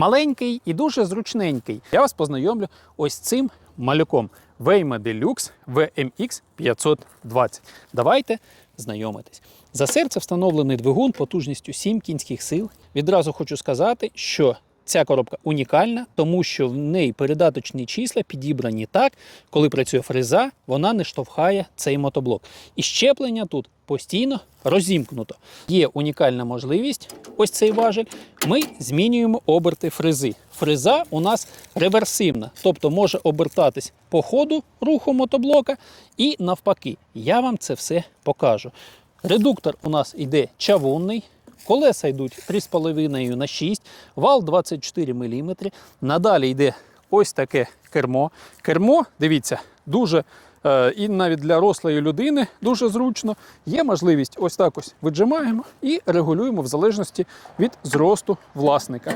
Маленький і дуже зручненький. Я вас познайомлю ось цим малюком Waymo Deluxe VMX 520. Давайте знайомитись. За серце встановлений двигун потужністю 7 кінських сил. Відразу хочу сказати, що ця коробка унікальна, тому що в неї передаточні числа підібрані так, коли працює фреза, вона не штовхає цей мотоблок. І щеплення тут постійно розімкнуто. Є унікальна можливість, ось цей важель. Ми змінюємо оберти фрези. Фреза у нас реверсивна, тобто може обертатись по ходу руху мотоблока і навпаки. Я вам це все покажу. Редуктор у нас йде чавунний. Колеса йдуть 3,5 на 6, вал 24 мм. Надалі йде ось таке кермо. Кермо, дивіться, дуже і навіть для рослої людини дуже зручно. Є можливість ось так ось виджимаємо і регулюємо в залежності від зросту власника.